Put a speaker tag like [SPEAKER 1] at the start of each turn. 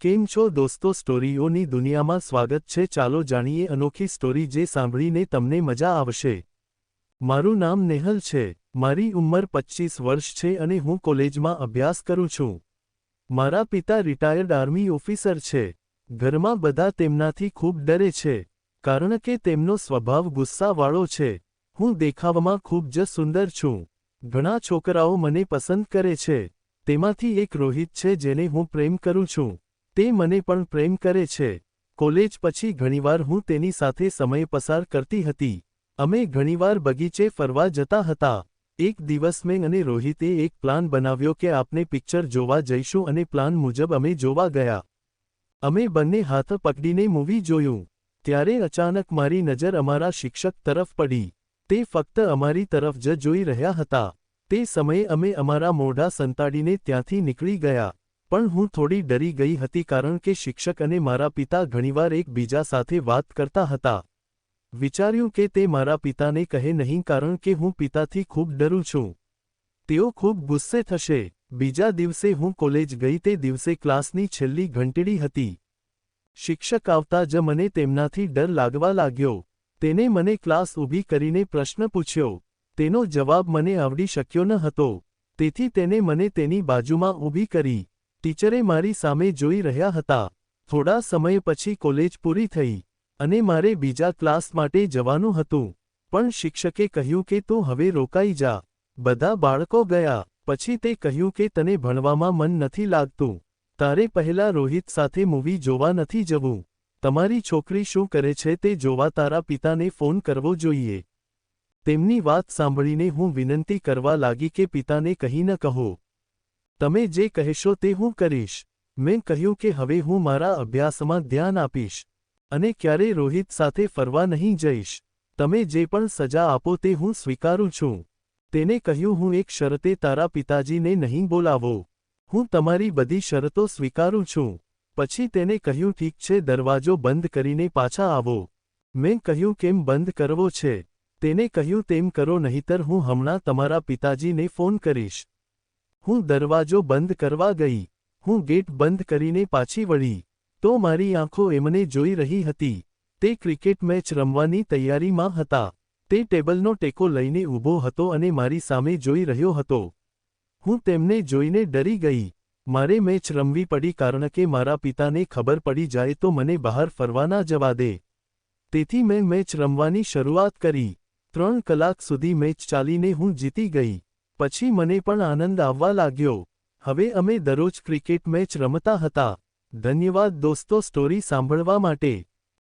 [SPEAKER 1] કેમ છો દોસ્તો? સ્ટોરીઓની દુનિયામાં સ્વાગત છે. ચાલો જાણીએ અનોખી સ્ટોરી જે સાંભળીને તમને મજા આવશે. મારું નામ નેહલ છે. મારી ઉંમર પચ્ચીસ વર્ષ છે અને હું કોલેજમાં અભ્યાસ કરું છું. મારા પિતા રિટાયર્ડ આર્મી ઓફિસર છે. ઘરમાં બધા તેમનાથી ખૂબ ડરે છે, કારણ કે તેમનો સ્વભાવ ગુસ્સાવાળો છે. હું દેખાવમાં ખૂબ જ સુંદર છું. ઘણા છોકરાઓ મને પસંદ કરે છે. તેમાંથી એક રોહિત છે જેને હું પ્રેમ કરું છું. તે મને પણ પ્રેમ કરે છે. કોલેજ પછી ઘણીવાર હું તેની સાથે સમય પસાર કરતી હતી. અમે ઘણીવાર બગીચે ફરવા જતા હતા. એક દિવસ મેં અને રોહિતે એક પ્લાન બનાવ્યો કે આપણે પિક્ચર જોવા જઈશું અને પ્લાન મુજબ અમે જોવા ગયા. અમે બંને હાથ પકડીને મૂવી જોયું. ત્યારે અચાનક મારી નજર અમારા શિક્ષક તરફ પડી. તે ફક્ત અમારી તરફ જ જોઈ રહ્યા હતા. તે સમયે અમે અમારા મોઢા સંતાડીને ત્યાંથી નીકળી ગયા. પણ હું થોડી ડરી ગઈ હતી કારણ કે શિક્ષક અને મારા પિતા ઘણીવાર એકબીજા સાથે વાત કરતા હતા. વિચાર્યું કે તે મારા પિતાને કહે નહીં કારણ કે હું પિતાથી ખૂબ ડરું છું. તેઓ ખૂબ ગુસ્સે થશે. બીજા દિવસે હું કોલેજ ગઈ તે દિવસે ક્લાસની છેલ્લી ઘંટડી હતી. શિક્ષક આવતા જ મને તેમનાથી ડર લાગવા લાગ્યો. તેને મને ક્લાસ ઊભી કરીને પ્રશ્ન પૂછ્યો. તેનો જવાબ મને આવડી શક્યો ન હતો. તેથી તેને મને તેની બાજુમાં ઊભી કરી. ટીચરે મારી સામે જોઈ રહ્યા હતા. થોડા સમય પછી કોલેજ પૂરી થઈ અને મારે બીજા ક્લાસ માટે જવાનું હતું. પણ શિક્ષકે કહ્યું કે તું હવે રોકાઈ જા. બધા બાળકો ગયા. પછી તે કહ્યું કે તને ભણવામાં મન નથી લાગતું. તારે પહેલા રોહિત સાથે મૂવી જોવા નથી જવું. તમારી છોકરી શું કરે છે તે જોવા તારા પિતાને ફોન કરવો જોઈએ. તેમની વાત સાંભળીને હું વિનંતી કરવા લાગી કે પિતાને કહી ન કહો. તમે જે કહેશો તે હું કરીશ. મેં કહ્યું કે હવે હું મારા અભ્યાસમાં ધ્યાન આપીશ. અને ક્યારેય રોહિત સાથે ફરવા નહીં જઈશ. તમે જે પણ સજા આપો તે હું સ્વીકારું છું. તેને કહ્યું હું એક શરતે તારા પિતાજીને નહીં બોલાવો. હું તમારી બધી શરતો સ્વીકારું છું. પછી તેને કહ્યું ઠીક છે, દરવાજો બંધ કરીને પાછા આવો. મેં કહ્યું કેમ બંધ કરવો છે? તેને કહ્યું તેમ કરો નહીતર હું હમણાં તમારા પિતાજીને ફોન કરીશ. હું દરવાજો બંધ કરવા ગઈ. હું ગેટ બંધ કરીને પાછી વળી. તો મારી આંખો એમને જોઈ રહી હતી. તે ક્રિકેટ મેચ રમવાની તૈયારીમાં હતા. તે ટેબલનો ટેકો લઈને ઊભો હતો અને મારી સામે જોઈ રહ્યો હતો. હું તેમને જોઈને ડરી ગઈ. મારે મેચ રમવી પડી કારણ કે મારા પિતાને ખબર પડી જાય તો મને બહાર ફરવા ના જવા દે. તેથી મેં મેચ રમવાની શરૂઆત કરી. ત્રણ કલાક સુધી મેચ ચાલીને હું જીતી ગઈ. પછી મને પણ આનંદ આવવા લાગ્યો. હવે અમે દરરોજ ક્રિકેટ મેચ રમતા હતા. ધન્યવાદ દોસ્તો, સ્ટોરી સાંભળવા માટે.